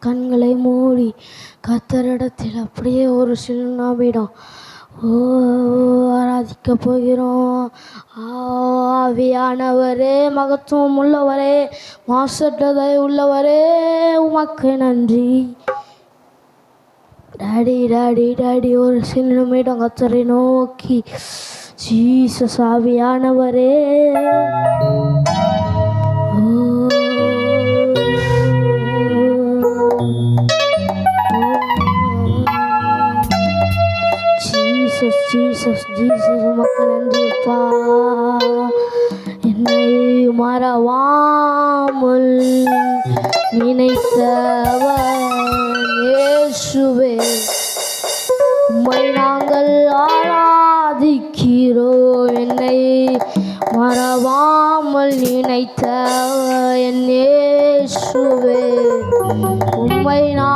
கண்களை மூடி கத்தரிடத்தில் அப்படியே ஒரு சில ஓ ஆராதிக்க போகிறோம். ஆவியானவரே மகத்துவம் உள்ளவரே மாசற்றதை உள்ளவரே உமக்கு நன்றி. டாடி டாடி டாடி ஒரு சில நிமிடம் கத்தரை நோக்கி ஜீசஸ் ஆவியானவரே. ஜீசஸ் ஜீசஸ் ஜீசஸ் உமக்கு நன்றிப்பா என்னை மறவாமல் நினைத்தவேசுவே உம்மை நாங்கள் ஆராதிக்கிறோம் என்னை மறவாமல் நினைத்த என் உம்மை நான்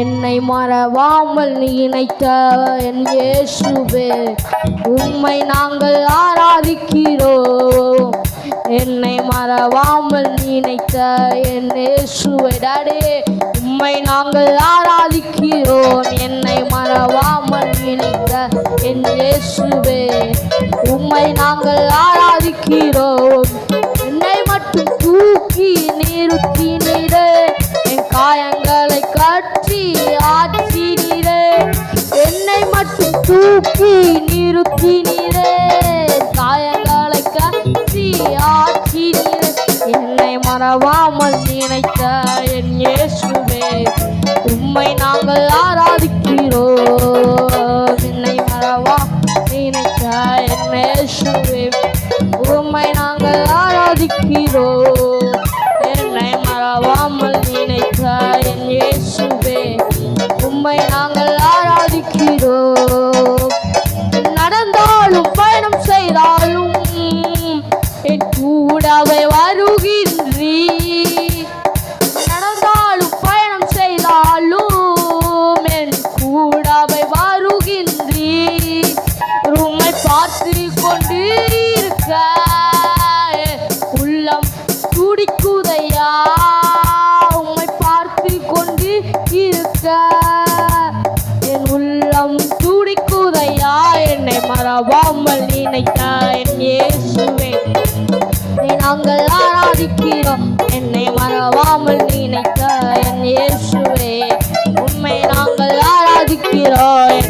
என்னை மறவாமல் நினைத்த என் இயேசுவே. உம்மை நாங்கள் ஆராதிக்கிறோம். என்னை மறவாமல் நினைத்த என் இயேசுவே. டாடே உம்மை நாங்கள் ஆராதிக்கிறோம். என்னை மறவாமல் நினைத்த என் இயேசுவே. உம்மை நாங்கள் ஆராதிக்கிறோம். மட்டும் தூக்கி நிறுத்தினீரே கத்தி கட்டி ஆற்றினீரே என்னை மறவாமல் நினைத்த என் இயேசுவே உம்மை நாங்கள் துடிக்குதையா? உம்மை பார்த்து கொண்டு இருக்க. என் உள்ளம் துடிக்குதையா? என்னை மறவாமல் நினைத்தாய் இயேசுவே. உம்மை நாங்கள் ஆராதிக்கிறோம். என்னை மறவாமல் நினைத்தாய் இயேசுவே. உம்மை நாங்கள் ஆராதிக்கிறோம்.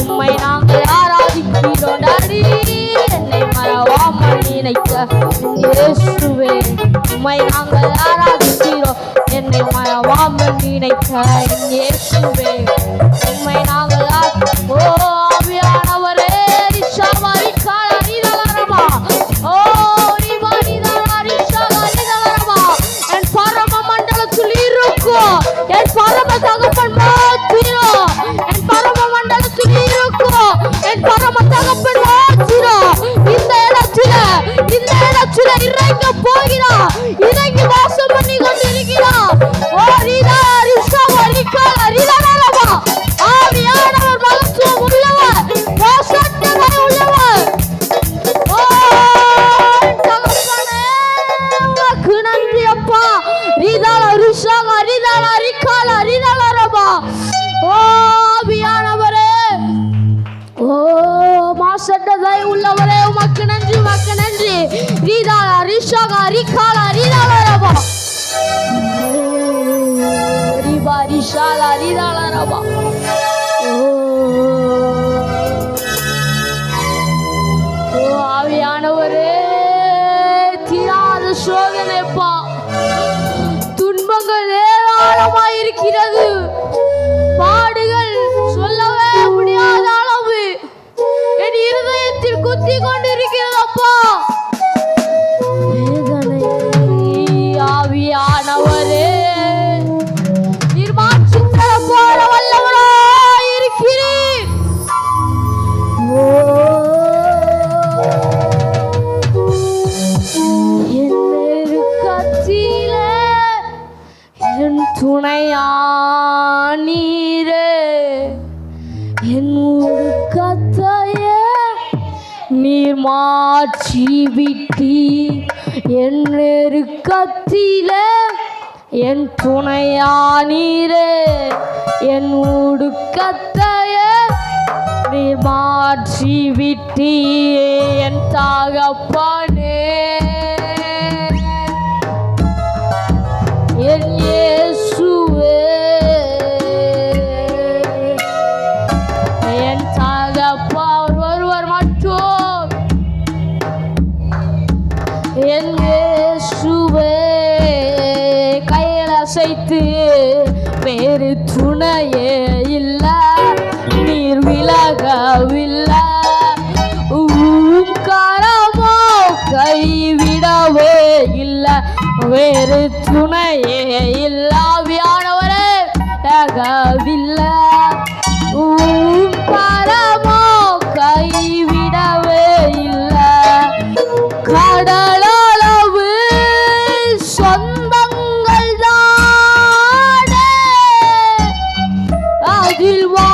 உம்மை நாங்கள் ஆராதிக்கிறோம் டாடி என்னை மறவாமல் நினைத்த என் இயேசுவே. உம்மை நாங்கள் ஆராதிக்கிறோம் என்னை மறவாமல் நினைத்த இயேசுவே. உம்மை நாங்கள் ஓ இறங்கி வாசம் பண்ணி கொண்டிருக்கிறா ஓ ரிதா ரிஷாவாரி காலரிதலரமா ஆவியானவர் மகத்துவம் உள்ளவர் உள்ளவர் நன்றி அப்பா ஆவியானவரே ஓ உள்ளவரே உமக்கு நன்றி உமக்கு நன்றி. ரீதா রিক্সা গাড়ি খালারি দাঁড়াবা বাড়ি শালারি দাঁড়াবা என் துணையானீரே என் ஒடுக்கத்தையே நீர் மாற்றி விட்டி என் நெருக்கத்தில என் துணையானீரே என் ஒடுக்கத்தையே நீர் மாற்றி விட்டி என் தாகப்பானே. என் இயேசுவே கையில் அசைத்து வேறு துணையே இல்ல நீர் விலகவில்லை. கரமோ கைவிடவே இல்லை வேறு துணையே dil wa